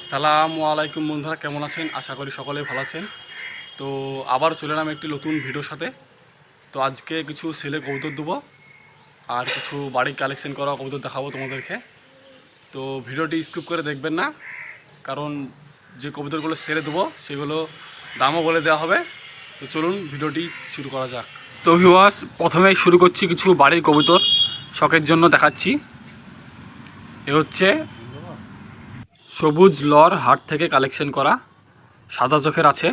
আসসালামু আলাইকুম বন্ধুরা, কেমন আছেন? আশা করি সকলেই ভালো আছেন। তো আবার চলে এলাম একটি নতুন ভিডিওর সাথে। তো আজকে কিছু ছেলে কবুতর দেবো আর কিছু বাড়ি কালেকশন করা কবুতর দেখাবো তোমাদেরকে। তো ভিডিওটি স্কিপ করে দেখবেন না, কারণ যে কবুতরগুলো সেরে দেবো, সেগুলো দামও বলে দেওয়া হবে। তো চলুন ভিডিওটি শুরু করা যাক। তো ভিওয়াস প্রথমেই শুরু করছি কিছু বাড়ির কবুতর, শখের জন্য দেখাচ্ছি। এ হচ্ছে সবুজ লর হাট থেকে কালেকশন করা সাদা চোখের আছে।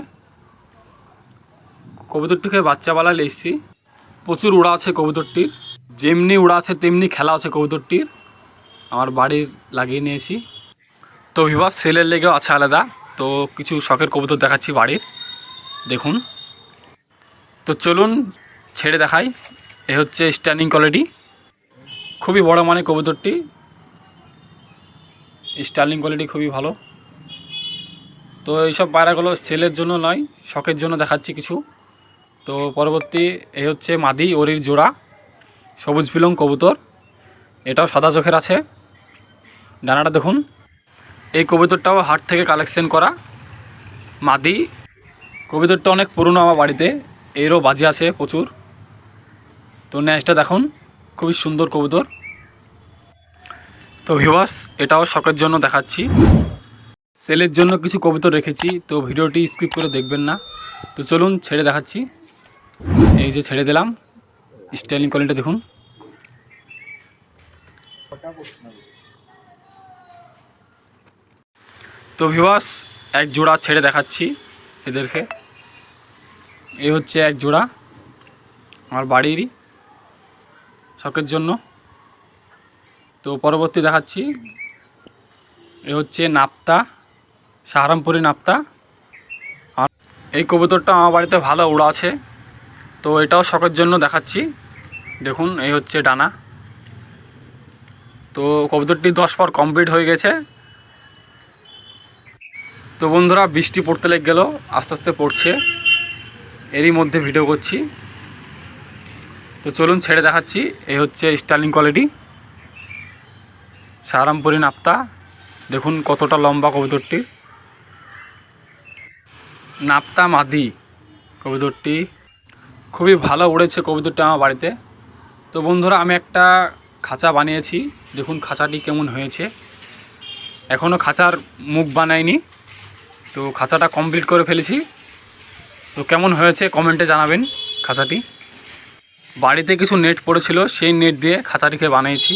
কবুতরটিকে বাচ্চাবেলায় এসছি। প্রচুর উড়া আছে কবুতরটির। যেমনি উড়া আছে, তেমনি খেলা আছে কবুতরটির। আমার বাড়ির লাগিয়ে নিয়েছি। তো ভিভাস সেলের লেগেও আছে আলাদা। তো কিছু শখের কবুতর দেখাচ্ছি বাড়ির। দেখুন। তো চলুন, ছেড়ে দেখাই। এ হচ্ছে স্ট্যান্ডিং কোয়ালিটি খুবই বড় মানে কবুতরটি। স্টার্লিং কোয়ালিটি খুবই ভালো। তো এইসব পায়রাগুলো সেলের জন্য নয়, শখের জন্য দেখাচ্ছি কিছু। তো পরবর্তী এই হচ্ছে মাদি ওরির জোড়া, সবুজ পিলং কবুতর। এটাও সাদা চোখের আছে। ডানাটা দেখুন। এই কবুতরটাও হাট থেকে কালেকশন করা। মাদি কবুতরটা অনেক পুরনো আমার বাড়িতে, এরও বাজি আছে প্রচুর। তো ন্যাচটা দেখুন, খুবই সুন্দর কবুতর। তো ভিওয়াস এটাও শখের জন্য দেখাচ্ছি। সেলের জন্য কিছু কবিতা রেখেছি, তো ভিডিওটি স্কিপ করে দেখবেন না। তো চলুন, ছেড়ে দেখাচ্ছি। এই যে ছেড়ে দিলাম। স্টাইলিং কোয়ালিটি দেখুন। তো ভিওয়াস এক জোড়া ছেড়ে দেখাচ্ছি এদেরকে। এই হচ্ছে এক জোড়া, আমার বাড়িরই। শখের জন্য। তো পরবর্তী দেখাচ্ছি। এ হচ্ছে নাপ্তা, সাহারামপুরি নাপ্তা। আর এই কবুতরটা আমার বাড়িতে ভালো উড়া আছে। তো এটাও শখের জন্য দেখাচ্ছি। দেখুন, এই হচ্ছে ডানা। তো কবুতরটি দশ পর কমপ্লিট হয়ে গেছে। তো বন্ধুরা, বৃষ্টি পড়তে লেগে গেল, আস্তে আস্তে পড়ছে। এরই মধ্যে ভিডিও করছি। তো চলুন ছেড়ে দেখাচ্ছি। এই হচ্ছে স্টার্লিং কোয়ালিটি সাহারামপুরি নাপ্তা। দেখুন কতটা লম্বা কবুতরটি। নাপ্তা মাদি কবুতরটি। খুবই ভালো উড়েছে কবুতরটি আমার বাড়িতে। তো বন্ধুরা, আমি একটা খাঁচা বানিয়েছি। দেখুন খাঁচাটি কেমন হয়েছে। এখনও খাঁচার মুখ বানাইনি। তো খাঁচাটা কমপ্লিট করে ফেলেছি। তো কেমন হয়েছে কমেন্টে জানাবেন খাঁচাটি। বাড়িতে কিছু নেট পড়েছিল, সেই নেট দিয়ে খাঁচাটিকে বানিয়েছি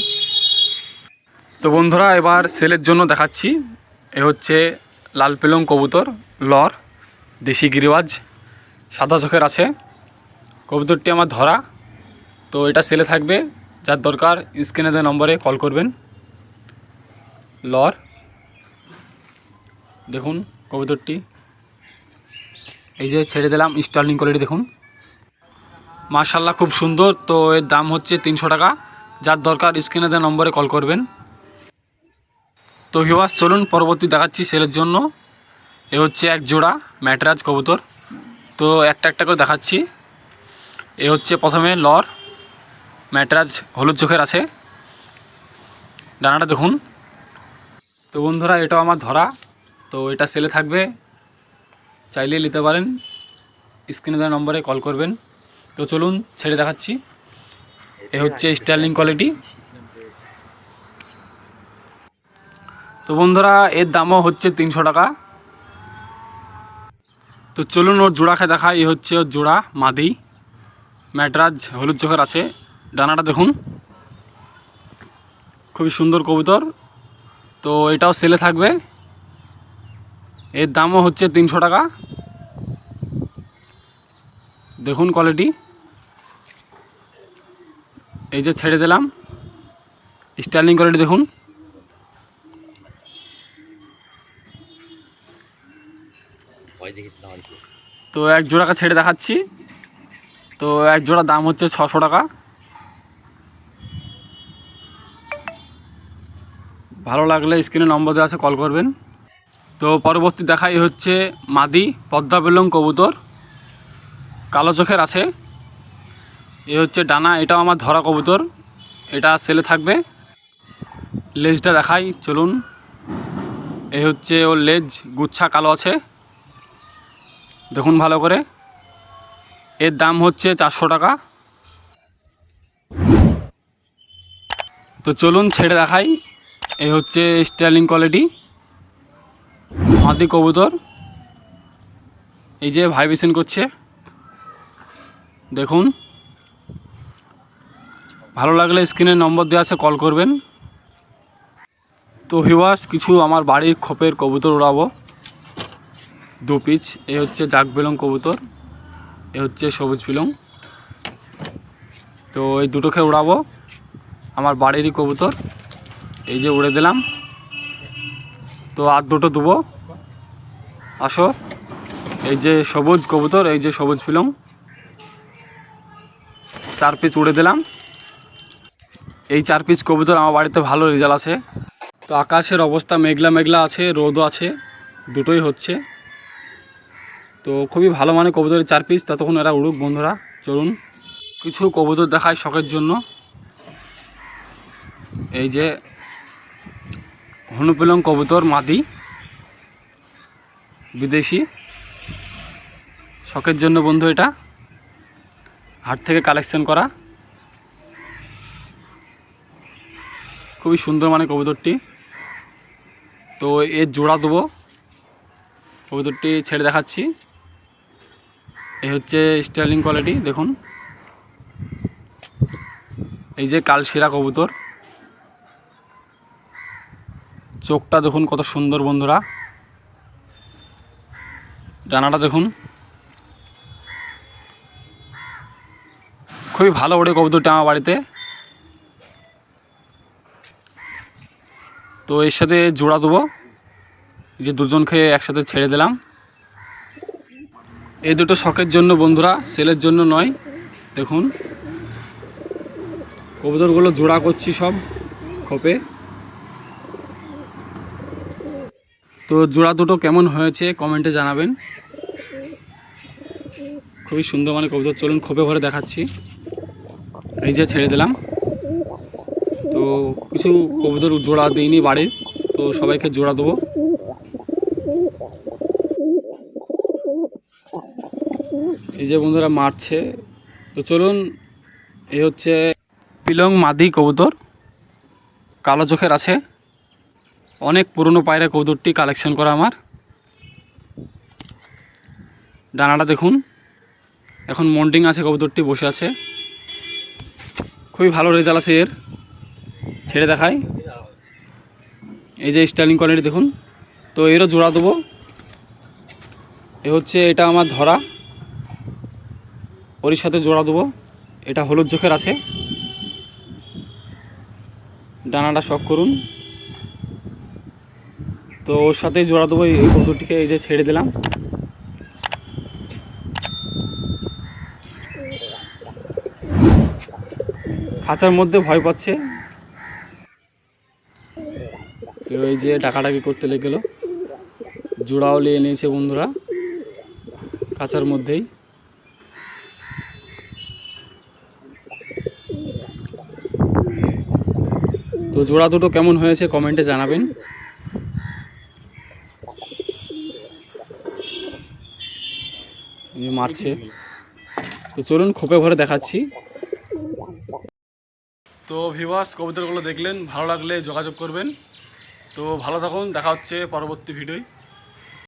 তো বন্ধুরা, এবার সেলের জন্য দেখাচ্ছি। এ হচ্ছে লাল পেলং কবুতর, লর, দেশি গিরিবাজ, সাদা চোখের আছে। কবুতরটি আমার ধরা। তো এটা সেলে থাকবে। যার দরকার, স্ক্রিনে দেওয়া নম্বরে কল করবেন। লর, দেখুন কবুতরটি। এই যে ছেড়ে দিলাম স্টার্লিং কোয়ালিটি দেখুন। মার্শাল্লাহ খুব সুন্দর। তো এর দাম হচ্ছে তিনশো টাকা। যার দরকার, স্ক্রিনে দেওয়া নম্বরে কল করবেন। তো ভিবাস চলুন পরবর্তী দেখাচ্ছি সেলের জন্য। এ হচ্ছে এক জোড়া ম্যাটরাজ কবুতর। তো একটা একটা করে দেখাচ্ছি। এ হচ্ছে প্রথমে লর। ম্যাটরাজ হলুদ চোখের আছে। ডানাটা দেখুন। তো বন্ধুরা, এটাও আমার ধরা। তো এটা সেলে থাকবে। চাইলে নিতে পারেন। স্ক্রিনে দেওয়া নম্বরে কল করবেন। তো চলুন ছেড়ে দেখাচ্ছি। এ হচ্ছে স্টার্লিং কোয়ালিটি তো বন্ধুরা, এর দামও হচ্ছে তিনশো টাকা। তো চলুন ওর জোড়াকে দেখা এই হচ্ছে ওর জোড়া মাদি। ম্যাটরাজ হলুদ চোখের আছে। ডানাটা দেখুন। খুবই সুন্দর কবুতর। তো এটাও সেলে থাকবে। এর দামও হচ্ছে তিনশো টাকা। দেখুন কোয়ালিটি এই যে ছেড়ে দিলাম। স্টার্লিং কোয়ালিটি দেখুন। তো এক জোড়াকে ছেড়ে দেখাচ্ছি। তো এক জোড়া দাম হচ্ছে ছশো টাকা। ভালো লাগলে স্ক্রিনে নম্বর দেওয়া আছে, কল করবেন। তো পরবর্তী দেখাই হচ্ছে মাদি পদ্মা বেলং কবুতর। কালো চোখের আছে। এ হচ্ছে ডানা, এটাও আমার ধরা কবুতর। এটা সেলে থাকবে। লেজটা দেখাই, চলুন। এই হচ্ছে ওর লেজ, গুচ্ছা কালো আছে। দেখুন ভালো করে। এর দাম হচ্ছে চারশো টাকা। তো চলুন ছেড়ে দেখাই। এই হচ্ছে স্টাইলিং কোয়ালিটি। মাদি কবুতর। এই যে ভাইব্রেশন করছে। দেখুন। ভালো লাগলে স্ক্রিনের নম্বর দেওয়া আছে, কল করবেন। তো ভিওয়াস কিছু আমার বাড়ির খোপের কবুতর উড়াবো। দু পিচ, এ হচ্ছে জাগ বেলং কবুতর, এ হচ্ছে সবুজ পিলং তো এই দুটোকে উড়াবো, আমার বাড়িরই কবুতর, এই যে উড়ে দিলাম। তো আর দুটো দেবো, আসো। এই যে সবুজ কবুতর, এই যে সবুজ পিলং চার পিস উড়ে দিলাম। এই চার পিস কবুতর আমার বাড়িতে ভালো রেজাল্ট আছে তো আকাশের অবস্থা মেঘলা মেঘলা আছে, রোদও আছে, দুটোই হচ্ছে। তো খুবই ভালো মানে কবুতরের চার পিস ততক্ষণ এরা উড়ুক বন্ধুরা, চলুন। কিছু কবুতর দেখায় শখের জন্য। এই যে হনুপিলং কবুতর, মাদি, বিদেশি। শখের জন্য বন্ধু এটা। হাট থেকে কালেকশন করা। খুবই সুন্দর মানে কবুতরটি। তো এর জোড়া দেবো। কবুতরটি ছেড়ে দেখাচ্ছি। এই হচ্ছে স্টাইলিং কোয়ালিটি, দেখুন। এই যে কালশিরা কবুতর। চোখটা দেখুন কত সুন্দর বন্ধুরা। ডানাটা দেখুন। খুবই ভালো ওড়ে কবুতরটা আমার বাড়িতে। তো এর সাথে জোড়া দেবো। যে দুজনকে একসাথে ছেড়ে দিলাম। এই দুটো শখের জন্য বন্ধুরা, সেলের জন্য নয়। দেখুন, কবুতরগুলো জোড়া করছি সব খোপে। তো জোড়া দুটো কেমন হয়েছে কমেন্টে জানাবেন। খুবই সুন্দর মানে কবুতর, চলুন খোপে ভরে দেখাচ্ছি। এই যে ছেড়ে দিলাম। তো কিছু কবুতর জোড়া দিইনি বাড়ির, তো সবাইকে জোড়া দেবো। এই যে বন্ধুরা মারছে। তো চলুন এই হচ্ছে পিলং মাদি কবুতর। কালো চোখের আছে। অনেক পুরনো পায়রা কবুতরটি কালেকশন করা আমার। ডানাটা দেখুন। এখন মন্টিং আছে কবুতরটি, বসে আছে। খুবই ভালো রেজাল্ট আছে এর। ছেড়ে দেখাই। এই যে স্টাইলিং কোয়ালিটি দেখুন। তো এরও জোড়া দেবো। এ হচ্ছে এটা আমার ধরা। ওর সাথে জোড়া দেবো। এটা হলুদ চোখের আছে। ডানাটা শখ করুন। তো ওর সাথে জোড়া দেবো। এই কবুতরটিকে এই যে ছেড়ে দিলাম। খাঁচার মধ্যে ভয় পাচ্ছে। তো এই যে ডাকাডাকি করতে লেগে গেলো। জোড়াও নিয়ে নিয়েছে বন্ধুরা। খাঁচার মধ্যেই। জোড়া দুটো কেমন হয়েছে কমেন্টে জানাবেন। মারছে। তো চলুন খোপে ভরে দেখাচ্ছি। তো ভিভাস কবিতাগুলো দেখলেন, ভালো লাগলে যোগাযোগ করবেন। তো ভালো থাকুন, দেখা হচ্ছে পরবর্তী ভিডিওয়